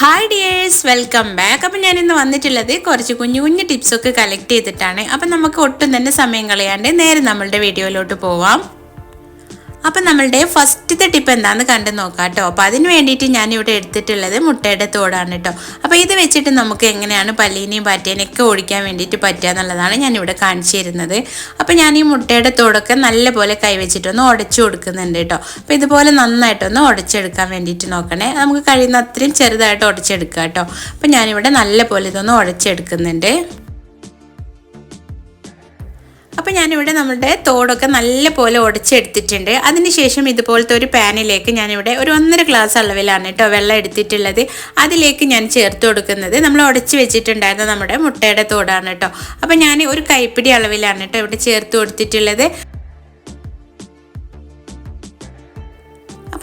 Hi dears welcome back അപ്പം ഞാൻ ഇന്ന് വന്നിട്ടുള്ളത് കുറച്ച് കുഞ്ഞു കുഞ്ഞു ടിപ്സൊക്കെ കളക്ട് ചെയ്തിട്ടാണ്. അപ്പം നമുക്ക് ഒട്ടും തന്നെ സമയം കളയാണ്ട് നേരെ നമ്മളുടെ വീഡിയോയിലോട്ട് പോവാം. അപ്പം നമ്മളുടെ ഫസ്റ്റത്തെ ടിപ്പ് എന്താണെന്ന് കണ്ടു നോക്കാം കേട്ടോ. അപ്പോൾ അതിന് വേണ്ടിയിട്ട് ഞാനിവിടെ എടുത്തിട്ടുള്ളത് മുട്ടയുടെ തോടാണ് കേട്ടോ. അപ്പോൾ ഇത് വെച്ചിട്ട് നമുക്ക് എങ്ങനെയാണ് പല്ലീനെയും പാറ്റേനെ ഒക്കെ ഓടിക്കാൻ വേണ്ടിയിട്ട് പറ്റുക എന്നുള്ളതാണ് ഞാനിവിടെ കാണിച്ചു തരുന്നത്. അപ്പോൾ ഞാൻ ഈ മുട്ടയുടെ തോടൊക്കെ നല്ലപോലെ കൈവച്ചിട്ടൊന്ന് ഉടച്ചു കൊടുക്കുന്നുണ്ട് കേട്ടോ. അപ്പോൾ ഇതുപോലെ നന്നായിട്ടൊന്ന് ഉടച്ചെടുക്കാൻ വേണ്ടിയിട്ട് നോക്കണേ. നമുക്ക് കഴിയുന്ന അത്രയും ചെറുതായിട്ട് ഉടച്ചെടുക്കുക കേട്ടോ. അപ്പോൾ ഞാനിവിടെ നല്ലപോലെ ഇതൊന്ന് ഉടച്ചെടുക്കുന്നുണ്ട്. അപ്പോൾ ഞാനിവിടെ നമ്മുടെ തോടൊക്കെ നല്ല പോലെ ഉടച്ചെടുത്തിട്ടുണ്ട് അതിനുശേഷം ഇതുപോലത്തെ ഒരു പാനിലേക്ക് ഞാനിവിടെ ഒരു ഒന്നര ഗ്ലാസ് അളവിലാണ് കേട്ടോ വെള്ളം എടുത്തിട്ടുള്ളത്. അതിലേക്ക് ഞാൻ ചേർത്ത് കൊടുക്കുന്നത്. നമ്മൾ ഉടച്ച് വെച്ചിട്ടുണ്ടായിരുന്ന നമ്മുടെ മുട്ടയുടെ തോടാണ് കേട്ടോ. അപ്പോൾ ഞാൻ ഒരു കൈപ്പിടി അളവിലാണ് കേട്ടോ ഇവിടെ ചേർത്ത് കൊടുത്തിട്ടുള്ളത്.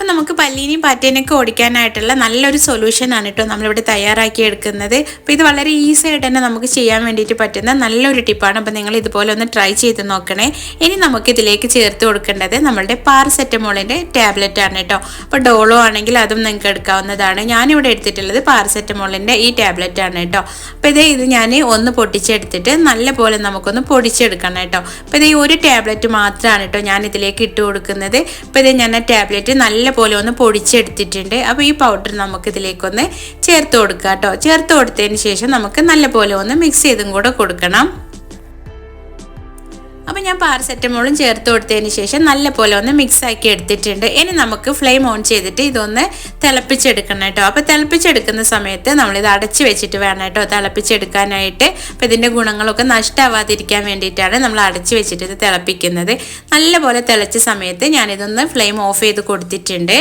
അപ്പം നമുക്ക് പല്ലീനെയും പാറ്റേനെയൊക്കെ ഓടിക്കാനായിട്ടുള്ള നല്ലൊരു സൊല്യൂഷനാണ് കേട്ടോ നമ്മളിവിടെ തയ്യാറാക്കി എടുക്കുന്നത് അപ്പോൾ ഇത് വളരെ ഈസി ആയിട്ട് തന്നെ നമുക്ക് ചെയ്യാൻ വേണ്ടിയിട്ട് പറ്റുന്ന നല്ലൊരു ടിപ്പാണ് അപ്പോൾ നിങ്ങൾ ഇതുപോലെ ഒന്ന് ട്രൈ ചെയ്ത് നോക്കണേ. ഇനി നമുക്ക് ഇതിലേക്ക് ചേർത്ത് കൊടുക്കേണ്ടത് നമ്മളുടെ പാരസെറ്റമോളിന്റെ ടാബ്ലറ്റ് ആണ് കേട്ടോ അപ്പോൾ ഡോളോ ആണെങ്കിൽ അതും നിങ്ങൾക്ക് എടുക്കാവുന്നതാണ്. ഞാനിവിടെ എടുത്തിട്ടുള്ളത് പാരസെറ്റമോളിന്റെ ഈ ടാബ്ലറ്റ് ആണ് കേട്ടോ അപ്പോൾ ഇതേ ഇത് ഞാൻ ഒന്ന് പൊട്ടിച്ചെടുത്തിട്ട് നല്ല പോലെ നമുക്കൊന്ന് പൊടിച്ചെടുക്കണം കേട്ടോ അപ്പോൾ ഇതേ ഒരു ടാബ്ലറ്റ് മാത്രമാണ് കേട്ടോ ഞാൻ ഇതിലേക്ക് ഇട്ട് കൊടുക്കുന്നത്. അപ്പോൾ ഇതേ ഞാൻ ആ ടാബ്ലറ്റ് നല്ല പോലെ ഒന്ന് പൊടിച്ചെടുത്തിട്ടുണ്ട്. അപ്പോൾ ഈ പൗഡർ നമുക്ക് ഇതിലേക്കൊന്ന് ചേർത്ത് കൊടുക്കാം കേട്ടോ ചേർത്ത് കൊടുത്തതിന് ശേഷം നമുക്ക് നല്ല പോലെ ഒന്ന് മിക്സ് ചെയ്തും കൂടെ കൊടുക്കണം. അപ്പോൾ ഞാൻ പാരസെറ്റമോളും ചേർത്ത് കൊടുത്തതിന് ശേഷം നല്ല പോലെ ഒന്ന് മിക്സ് ആക്കി എടുത്തിട്ടുണ്ട്. ഇനി നമുക്ക് ഫ്ലെയിം ഓൺ ചെയ്തിട്ട് ഇതൊന്ന് തിളപ്പിച്ചെടുക്കണം കേട്ടോ. അപ്പോൾ തിളപ്പിച്ചെടുക്കുന്ന സമയത്ത് നമ്മളിത് അടച്ച് വെച്ചിട്ട് വേണം കേട്ടോ തിളപ്പിച്ചെടുക്കാനായിട്ട്. അപ്പോൾ ഇതിന്റെ ഗുണങ്ങളൊക്കെ നഷ്ടമാവാതിരിക്കാൻ വേണ്ടിയിട്ടാണ് നമ്മൾ അടച്ച് വെച്ചിട്ട് ഇത് തിളപ്പിക്കുന്നത്. നല്ല പോലെ തിളച്ച സമയത്ത് ഞാനിതൊന്ന് ഫ്ലെയിം ഓഫ് ചെയ്ത് കൊടുത്തിട്ടുണ്ട്.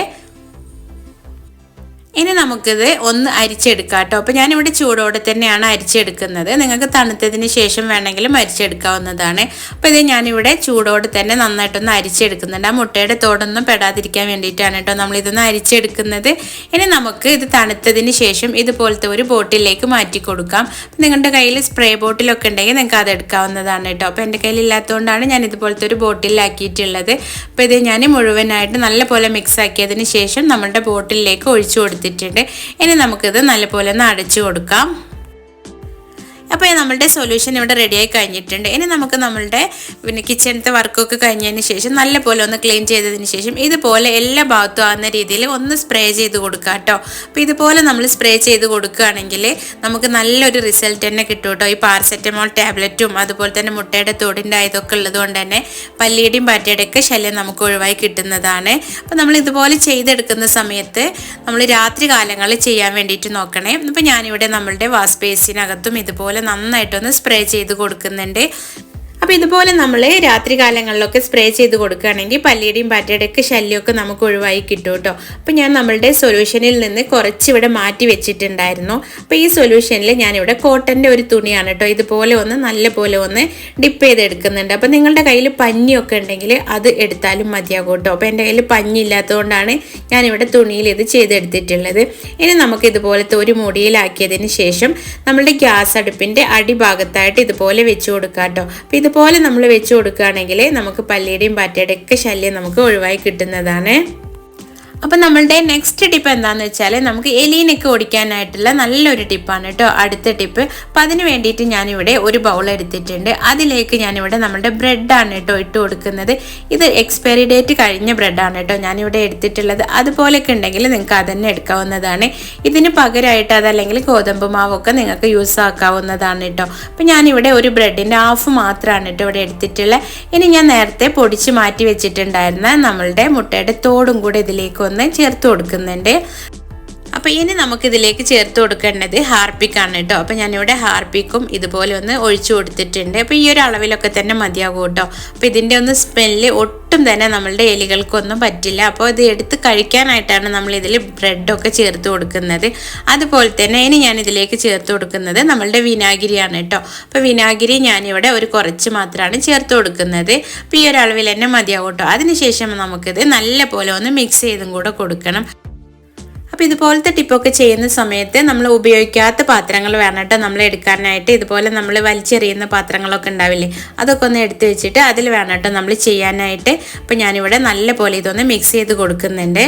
ഇനി നമുക്കിത് ഒന്ന് അരിച്ചെടുക്കാം കേട്ടോ. അപ്പോൾ ഞാനിവിടെ ചൂടോടെ തന്നെയാണ് അരിച്ചെടുക്കുന്നത്. നിങ്ങൾക്ക് തണുത്തതിന് ശേഷം വേണമെങ്കിലും അരിച്ചെടുക്കാവുന്നതാണ്. അപ്പോൾ ഇത് ഞാനിവിടെ ചൂടോടെ തന്നെ നന്നായിട്ടൊന്ന് അരിച്ചെടുക്കുന്നുണ്ട്. ആ മുട്ടയുടെ തോടൊന്നും പെടാതിരിക്കാൻ വേണ്ടിയിട്ടാണ് കേട്ടോ നമ്മളിതൊന്ന് അരിച്ചെടുക്കുന്നത്. ഇനി നമുക്ക് ഇത് തണുത്തതിന് ശേഷം ഇതുപോലത്തെ ഒരു ബോട്ടിലേക്ക് മാറ്റി കൊടുക്കാം. നിങ്ങളുടെ കയ്യിൽ സ്പ്രേ ബോട്ടിലൊക്കെ ഉണ്ടെങ്കിൽ നിങ്ങൾക്ക് അത് എടുക്കാവുന്നതാണ് കേട്ടോ. അപ്പോൾ എന്റെ കയ്യിൽ ഇല്ലാത്തതുകൊണ്ടാണ് ഞാൻ ഇതുപോലത്തെ ഒരു ബോട്ടിലാക്കിയിട്ടുള്ളത്. അപ്പോൾ ഇത് ഞാൻ മുഴുവനായിട്ട് നല്ലപോലെ മിക്സ് ആക്കിയതിന് ശേഷം നമ്മുടെ ബോട്ടിലേക്ക് ഒഴിച്ചു കൊടുത്തിട്ടുണ്ട്. ഇനി നമുക്കിത് നല്ലപോലെ ഒന്ന് അടച്ചു കൊടുക്കാം. അപ്പോൾ നമ്മളുടെ സൊല്യൂഷൻ ഇവിടെ റെഡിയായി കഴിഞ്ഞിട്ടുണ്ട്. ഇനി നമുക്ക് നമ്മളുടെ പിന്നെ കിച്ചണത്തെ വർക്കൊക്കെ കഴിഞ്ഞതിന് ശേഷം നല്ലപോലെ ഒന്ന് ക്ലീൻ ചെയ്തതിന് ശേഷം ഇതുപോലെ എല്ലാ ഭാഗത്തും ആകുന്ന രീതിയിൽ ഒന്ന് സ്പ്രേ ചെയ്ത് കൊടുക്കുക കേട്ടോ അപ്പോൾ ഇതുപോലെ നമ്മൾ സ്പ്രേ ചെയ്ത് കൊടുക്കുകയാണെങ്കിൽ നമുക്ക് നല്ലൊരു റിസൾട്ട് തന്നെ കിട്ടും കേട്ടോ ഈ പാരസെറ്റമോൾ ടാബ്ലറ്റും അതുപോലെ തന്നെ മുട്ടയുടെ തൊടിന്റെ ഇതൊക്കെ ഉള്ളത് കൊണ്ട് തന്നെ പല്ലിയുടെയും പാറ്റയുടെ ഒക്കെ ശല്യം നമുക്ക് ഒഴിവായി കിട്ടുന്നതാണ്. അപ്പോൾ നമ്മൾ ഇതുപോലെ ചെയ്തെടുക്കുന്ന സമയത്ത് നമ്മൾ രാത്രി കാലങ്ങളിൽ ചെയ്യാൻ വേണ്ടിയിട്ട് നോക്കണേ. അപ്പോൾ ഞാനിവിടെ നമ്മളുടെ വാസ്പേസിനകത്തും ഇതുപോലെ നന്നായിട്ടൊന്ന് സ്പ്രേ ചെയ്ത് കൊടുക്കുന്നുണ്ട്. അപ്പോൾ ഇതുപോലെ നമ്മൾ രാത്രി കാലങ്ങളിലൊക്കെ സ്പ്രേ ചെയ്ത് കൊടുക്കുകയാണെങ്കിൽ പല്ലിയുടെയും പാറ്റയുടെ ഒക്കെ ശല്യമൊക്കെ നമുക്ക് ഒഴിവായി കിട്ടും കേട്ടോ. അപ്പോൾ ഞാൻ നമ്മളുടെ സൊല്യൂഷനിൽ നിന്ന് കുറച്ച് ഇവിടെ മാറ്റി വെച്ചിട്ടുണ്ടായിരുന്നു. അപ്പോൾ ഈ സൊല്യൂഷനിൽ ഞാനിവിടെ കോട്ടന്റെ ഒരു തുണിയാണ് കേട്ടോ. ഇതുപോലെ ഒന്ന് നല്ല പോലെ ഒന്ന് ഡിപ്പ് ചെയ്ത് എടുക്കുന്നുണ്ട് അപ്പോൾ നിങ്ങളുടെ കയ്യിൽ പഞ്ഞിയൊക്കെ ഉണ്ടെങ്കിൽ അത് എടുത്താലും മതിയാകും കേട്ടോ. അപ്പോൾ എന്റെ കയ്യിൽ പഞ്ഞി ഇല്ലാത്തതുകൊണ്ടാണ് ഞാനിവിടെ തുണിയിൽ ഇത് ചെയ്തെടുത്തിട്ടുള്ളത്. ഇനി നമുക്ക് ഇതുപോലത്തെ ഒരു മുടിയിലാക്കിയതിന് ശേഷം നമ്മളുടെ ഗ്യാസ് അടുപ്പിന്റെ അടിഭാഗത്തായിട്ട് ഇതുപോലെ വെച്ച് കൊടുക്കാം കേട്ടോ. അപ്പോൾ ഇതുപോലെ നമ്മൾ വെച്ച് കൊടുക്കുകയാണെങ്കിൽ നമുക്ക് പല്ലിയുടെയും പാറ്റയുടെയും ഒക്കെ ശല്യം നമുക്ക് ഒഴിവായി കിട്ടുന്നതാണ്. അപ്പം നമ്മളുടെ നെക്സ്റ്റ് ടിപ്പ് എന്താണെന്ന് വെച്ചാൽ നമുക്ക് എലീനൊക്കെ ഓടിക്കാനായിട്ടുള്ള നല്ലൊരു ടിപ്പാണ് കേട്ടോ അടുത്ത ടിപ്പ് അപ്പം അതിന് വേണ്ടിയിട്ട് ഞാനിവിടെ ഒരു ബൗൾ എടുത്തിട്ടുണ്ട്. അതിലേക്ക് ഞാനിവിടെ നമ്മുടെ ബ്രെഡാണ് കേട്ടോ ഇട്ട് കൊടുക്കുന്നത്. ഇത് എക്സ്പയറി ഡേറ്റ് കഴിഞ്ഞ ബ്രെഡാണ് കേട്ടോ ഞാനിവിടെ എടുത്തിട്ടുള്ളത്. അതുപോലെയൊക്കെ ഉണ്ടെങ്കിൽ നിങ്ങൾക്ക് അതന്നെ എടുക്കാവുന്നതാണ്. ഇതിന് പകരമായിട്ട് അതല്ലെങ്കിൽ ഗോതമ്പ് മാവൊക്കെ നിങ്ങൾക്ക് യൂസ് ആക്കാവുന്നതാണ് കേട്ടോ അപ്പം ഞാനിവിടെ ഒരു ബ്രെഡിന്റെ ഹാഫ് മാത്രമാണ് കേട്ടോ ഇവിടെ എടുത്തിട്ടുള്ളത്. ഇനി ഞാൻ നേരത്തെ പൊടിച്ച് മാറ്റി വെച്ചിട്ടുണ്ടായിരുന്ന നമ്മളുടെ മുട്ടയുടെ തോടും കൂടെ ഇതിലേക്ക് ഒന്ന് ചേർത്ത് കൊടുക്കുന്നുണ്ട്. അപ്പോൾ ഇനി നമുക്കിതിലേക്ക് ചേർത്ത് കൊടുക്കേണ്ടത് ഹാർപ്പിക്കാണ് കേട്ടോ. അപ്പോൾ ഞാനിവിടെ ഹാർപ്പിക്കും ഇതുപോലെ ഒന്ന് ഒഴിച്ചു കൊടുത്തിട്ടുണ്ട്. അപ്പോൾ ഈ ഒരു അളവിലൊക്കെ തന്നെ മതിയാകും കേട്ടോ. അപ്പോൾ ഇതിന്റെ ഒന്ന് സ്മെല്ല് ഒട്ടും തന്നെ നമ്മളുടെ എലികൾക്കൊന്നും പറ്റില്ല. അപ്പോൾ ഇത് എടുത്ത് കഴിക്കാനായിട്ടാണ് നമ്മൾ ഇതിൽ ബ്രെഡൊക്കെ ചേർത്ത് കൊടുക്കുന്നത്. അതുപോലെ തന്നെ ഇനി ഞാൻ ഇതിലേക്ക് ചേർത്ത് കൊടുക്കുന്നത് നമ്മളുടെ വിനാഗിരിയാണ് കേട്ടോ. അപ്പോൾ വിനാഗിരി ഞാനിവിടെ ഒരു കുറച്ച് മാത്രമാണ് ചേർത്ത് കൊടുക്കുന്നത്. അപ്പോൾ ഈ ഒരു അളവിൽ തന്നെ മതിയാകും കേട്ടോ. അതിനുശേഷം നമുക്കിത് നല്ല പോലെ ഒന്ന് മിക്സ് ചെയ്തും കൂടെ കൊടുക്കണം. അപ്പോൾ ഇതുപോലത്തെ ടിപ്പൊക്കെ ചെയ്യുന്ന സമയത്ത് നമ്മൾ ഉപയോഗിക്കാത്ത പാത്രങ്ങൾ വേണം നമ്മൾ എടുക്കാനായിട്ട് ഇതുപോലെ നമ്മൾ വലിച്ചെറിയുന്ന പാത്രങ്ങളൊക്കെ ഉണ്ടാവില്ലേ? അതൊക്കെ ഒന്ന് എടുത്ത് വെച്ചിട്ട് അതിൽ വേണം നമ്മൾ ചെയ്യാനായിട്ട്. അപ്പോൾ ഞാനിവിടെ നല്ല പോലെ ഇതൊന്ന് മിക്സ് ചെയ്ത് കൊടുക്കുന്നുണ്ട്.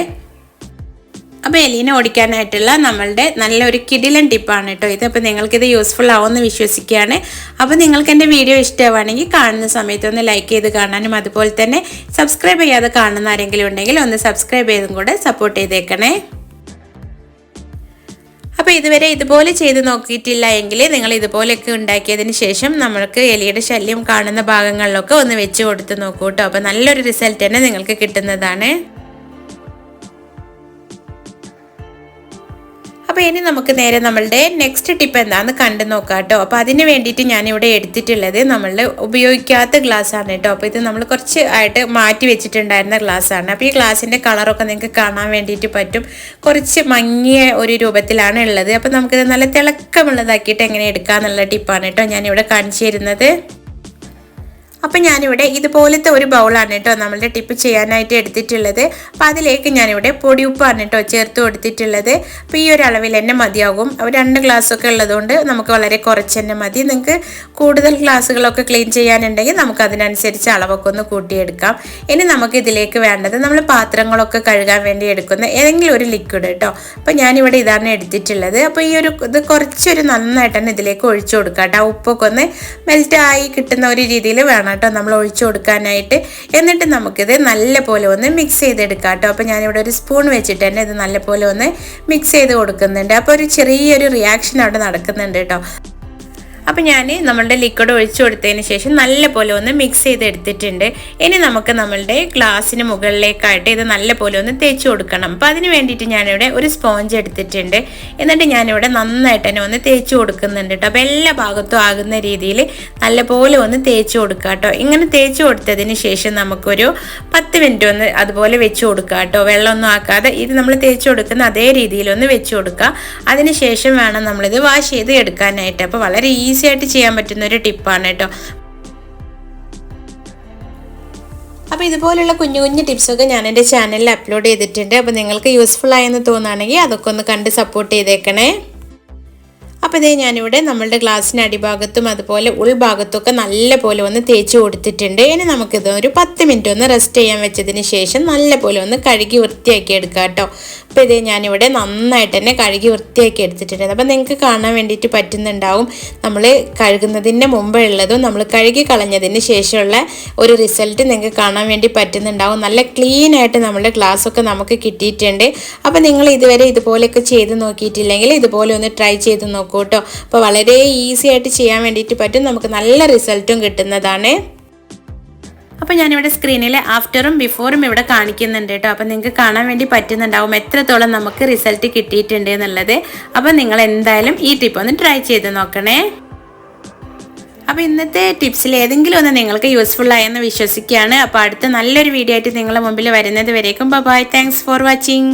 അപ്പോൾ എലീനെ ഓടിക്കാനായിട്ടുള്ള നമ്മളുടെ നല്ലൊരു കിടിലൻ ടിപ്പാണ് കേട്ടോ ഇത്. അപ്പോൾ നിങ്ങൾക്കിത് യൂസ്ഫുൾ ആവുമെന്ന് വിശ്വസിക്കുകയാണ്. അപ്പോൾ നിങ്ങൾക്ക് എന്റെ വീഡിയോ ഇഷ്ടമാണെങ്കിൽ കാണുന്ന സമയത്ത് ഒന്ന് ലൈക്ക് ചെയ്ത് കാണാനും അതുപോലെ തന്നെ സബ്സ്ക്രൈബ് ചെയ്യാതെ കാണുന്ന ആരെങ്കിലും ഉണ്ടെങ്കിൽ ഒന്ന് സബ്സ്ക്രൈബ് ചെയ്തും കൂടെ സപ്പോർട്ട് ചെയ്തേക്കണേ. അപ്പോൾ ഇതുവരെ ഇതുപോലെ ചെയ്ത് നോക്കിയിട്ടില്ല എങ്കിൽ നിങ്ങൾ ഇതുപോലെയൊക്കെ ഉണ്ടാക്കിയതിന് ശേഷം നമ്മൾക്ക് എലിയുടെ ശല്യം കാണുന്ന ഭാഗങ്ങളിലൊക്കെ ഒന്ന് വെച്ച് കൊടുത്ത് നോക്കൂ കേട്ടോ. അപ്പോൾ നല്ലൊരു റിസൾട്ട് തന്നെ നിങ്ങൾക്ക് കിട്ടുന്നതാണ്. അപ്പോൾ ഇനി നമുക്ക് നേരെ നമ്മളുടെ നെക്സ്റ്റ് ടിപ്പ് എന്താണെന്ന് കണ്ടു നോക്കാം കേട്ടോ അപ്പോൾ അതിന് വേണ്ടിയിട്ട് ഞാനിവിടെ എടുത്തിട്ടുള്ളത് നമ്മളുടെ ഉപയോഗിക്കാത്ത ഗ്ലാസ് ആണ് കേട്ടോ അപ്പോൾ ഇത് നമ്മൾ കുറച്ച് ആയിട്ട് മാറ്റി വെച്ചിട്ടുണ്ടായിരുന്ന ഗ്ലാസ് ആണ്. അപ്പോൾ ഈ ഗ്ലാസിന്റെ കളറൊക്കെ നിങ്ങൾക്ക് കാണാൻ വേണ്ടിയിട്ട് പറ്റും. കുറച്ച് മങ്ങിയ ഒരു രൂപത്തിലാണ് ഉള്ളത്. അപ്പോൾ നമുക്കിത് നല്ല തിളക്കമുള്ളതാക്കിയിട്ട് എങ്ങനെ എടുക്കാമെന്നുള്ള ടിപ്പാണ് കേട്ടോ ഞാനിവിടെ കാണിച്ചു തരുന്നത്. അപ്പം ഞാനിവിടെ ഇതുപോലത്തെ ഒരു ബൗളാണ് കേട്ടോ നമ്മളുടെ ടിപ്പ് ചെയ്യാനായിട്ട് എടുത്തിട്ടുള്ളത്. അപ്പം അതിലേക്ക് ഞാനിവിടെ പൊടിയുപ്പാണ് കേട്ടോ ചേർത്ത് കൊടുത്തിട്ടുള്ളത്. അപ്പോൾ ഈ ഒരു അളവിൽ തന്നെ മതിയാകും. രണ്ട് ഗ്ലാസ്സൊക്കെ ഉള്ളതുകൊണ്ട് നമുക്ക് വളരെ കുറച്ച് തന്നെ മതി. നിങ്ങൾക്ക് കൂടുതൽ ഗ്ലാസ്സുകളൊക്കെ ക്ലീൻ ചെയ്യാനുണ്ടെങ്കിൽ നമുക്ക് അതിനനുസരിച്ച് അളവൊക്കെ ഒന്ന് കൂട്ടിയെടുക്കാം. ഇനി നമുക്ക് ഇതിലേക്ക് വേണ്ടത് നമ്മൾ പാത്രങ്ങളൊക്കെ കഴുകാൻ വേണ്ടി എടുക്കുന്ന ഏതെങ്കിലും ഒരു ലിക്വിഡ് കേട്ടോ. അപ്പോൾ ഞാനിവിടെ ഇതാണ് എടുത്തിട്ടുള്ളത്. അപ്പോൾ ഈ ഒരു ഇത് കുറച്ചൊരു നന്നായിട്ടാണ് ഇതിലേക്ക് ഒഴിച്ചു കൊടുക്കാം കേട്ടോ. ഉപ്പൊക്കെ ഒന്ന് മെൽറ്റായി കിട്ടുന്ന ഒരു രീതിയിൽ വേണം കേട്ടോ നമ്മൾ ഒഴിച്ചു കൊടുക്കാനായിട്ട്. എന്നിട്ട് നമുക്കിത് നല്ലപോലെ ഒന്ന് മിക്സ് ചെയ്തെടുക്കാം കേട്ടോ. അപ്പോൾ ഞാനിവിടെ ഒരു സ്പൂൺ വെച്ചിട്ട് തന്നെ ഇത് നല്ലപോലെ ഒന്ന് മിക്സ് ചെയ്ത് കൊടുക്കുന്നുണ്ട്. അപ്പോൾ ഒരു ചെറിയൊരു റിയാക്ഷൻ അവിടെ നടക്കുന്നുണ്ട് കേട്ടോ. അപ്പോൾ ഞാൻ നമ്മളുടെ ലിക്വിഡ് ഒഴിച്ചു കൊടുത്തതിന് ശേഷം നല്ലപോലെ ഒന്ന് മിക്സ് ചെയ്ത് എടുത്തിട്ടുണ്ട് ഇനി നമുക്ക് നമ്മളുടെ ഗ്ലാസ്സിന് മുകളിലേക്കായിട്ട് ഇത് നല്ലപോലെ ഒന്ന് തേച്ച് കൊടുക്കണം. അപ്പോൾ അതിന് വേണ്ടിയിട്ട് ഞാനിവിടെ ഒരു സ്പോഞ്ച് എടുത്തിട്ടുണ്ട്. എന്നിട്ട് ഞാനിവിടെ നന്നായിട്ട് തന്നെ ഒന്ന് തേച്ച് കൊടുക്കുന്നുണ്ട് കേട്ടോ അപ്പോൾ എല്ലാ ഭാഗത്തും ആകുന്ന രീതിയിൽ നല്ലപോലെ ഒന്ന് തേച്ച് കൊടുക്കുക കേട്ടോ ഇങ്ങനെ തേച്ച് കൊടുത്തതിന് ശേഷം നമുക്കൊരു പത്ത് മിനിറ്റ് ഒന്ന് അതുപോലെ വെച്ച് കൊടുക്കുക കേട്ടോ വെള്ളമൊന്നും ആക്കാതെ ഇത് നമ്മൾ തേച്ച് കൊടുക്കുന്ന അതേ രീതിയിൽ ഒന്ന് വെച്ച് കൊടുക്കുക അതിന് ശേഷം വേണം നമ്മളിത് വാഷ് ചെയ്ത് എടുക്കാനായിട്ട്. അപ്പോൾ വളരെ ഈസി ഈസി ആയിട്ട് ചെയ്യാൻ പറ്റുന്ന ഒരു ടിപ്പാണ് കേട്ടോ. അപ്പോൾ ഇതുപോലുള്ള കുഞ്ഞു കുഞ്ഞു ടിപ്സൊക്കെ ഞാൻ എന്റെ ചാനലിൽ അപ്ലോഡ് ചെയ്തിട്ടുണ്ട്. അപ്പോൾ നിങ്ങൾക്ക് യൂസ്ഫുൾ ആയെന്ന് തോന്നുകയാണെങ്കിൽ അതൊക്കെ ഒന്ന് കണ്ട് സപ്പോർട്ട് ചെയ്തേക്കണേ. അപ്പോൾ ഇതേ ഞാനിവിടെ നമ്മളുടെ ഗ്ലാസ്സിന്റെ അടിഭാഗത്തും അതുപോലെ ഉൾഭാഗത്തും നല്ല പോലെ ഒന്ന് തേച്ച് കൊടുത്തിട്ടുണ്ട്. ഇനി നമുക്കിത് ഒരു പത്ത് മിനിറ്റ് ഒന്ന് റെസ്റ്റ് ചെയ്യാൻ വെച്ചതിന് ശേഷം നല്ല പോലെ ഒന്ന് കഴുകി വൃത്തിയാക്കി എടുക്കാം കേട്ടോ. അപ്പോൾ ഇതേ ഞാനിവിടെ നന്നായിട്ട് തന്നെ കഴുകി വൃത്തിയാക്കി എടുത്തിട്ടുണ്ട്. അപ്പോൾ നിങ്ങൾക്ക് കാണാൻ വേണ്ടിയിട്ട് പറ്റുന്നുണ്ടാവും. നമ്മൾ കഴുകുന്നതിന്റെ മുമ്പ് ഉള്ളതും നമ്മൾ കഴുകി കളഞ്ഞതിന് ശേഷമുള്ള ഒരു റിസൾട്ട് നിങ്ങൾക്ക് കാണാൻ വേണ്ടി പറ്റുന്നുണ്ടാവും. നല്ല ക്ലീൻ ആയിട്ട് നമ്മുടെ ഗ്ലാസ്സൊക്കെ നമുക്ക് കിട്ടിയിട്ടുണ്ട്. അപ്പോൾ നിങ്ങൾ ഇതുവരെ ഇതുപോലെയൊക്കെ ചെയ്ത് നോക്കിയിട്ടില്ലെങ്കിൽ ഇതുപോലെ ഒന്ന് ട്രൈ ചെയ്ത് നോക്കൂ കേട്ടോ അപ്പോൾ വളരെ ഈസി ആയിട്ട് ചെയ്യാൻ വേണ്ടിയിട്ട് പറ്റും. നമുക്ക് നല്ല റിസൾട്ടും കിട്ടുന്നതാണ്. അപ്പോൾ ഞാനിവിടെ സ്ക്രീനിൽ ആഫ്റ്ററും ബിഫോറും ഇവിടെ കാണിക്കുന്നുണ്ട് കേട്ടോ. അപ്പോൾ നിങ്ങൾക്ക് കാണാൻ വേണ്ടി പറ്റുന്നുണ്ടാവും എത്രത്തോളം നമുക്ക് റിസൾട്ട് കിട്ടിയിട്ടുണ്ട് എന്നുള്ളത്. അപ്പോൾ നിങ്ങൾ എന്തായാലും ഈ ടിപ്പ് ഒന്ന് ട്രൈ ചെയ്ത് നോക്കണേ. അപ്പോൾ ഇന്നത്തെ ടിപ്സിൽ ഏതെങ്കിലും ഒന്ന് നിങ്ങൾക്ക് യൂസ്ഫുൾ ആയെന്ന് വിശ്വസിക്കുകയാണ്. അപ്പോൾ അടുത്ത നല്ലൊരു വീഡിയോ ആയിട്ട് നിങ്ങളുടെ മുമ്പിൽ വരുന്നത് വരേക്കും. Bye thanks for watching